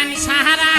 Milan Sahara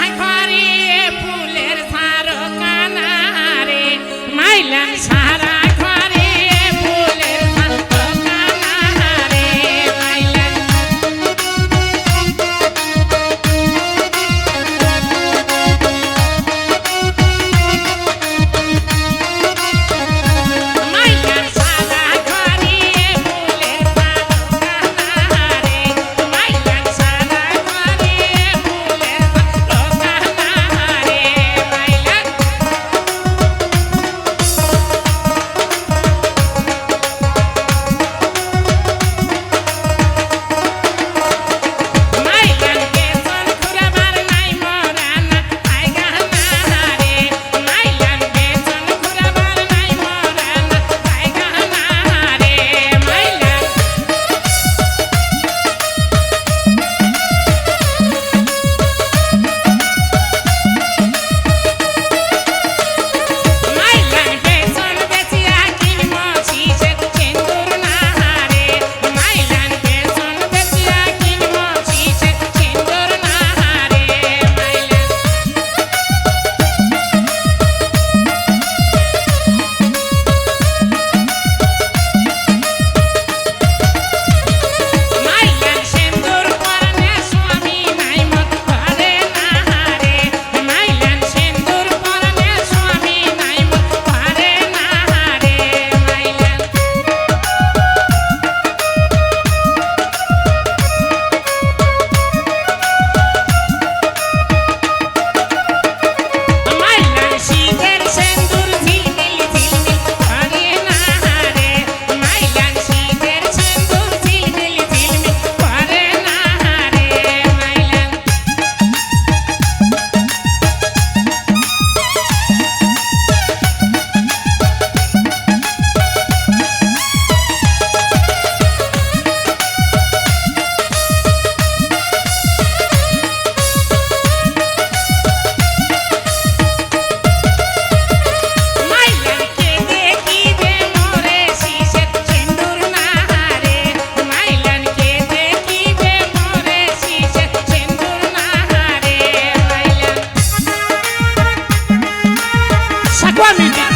পানি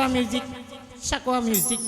Sakuya music সাকোয়া music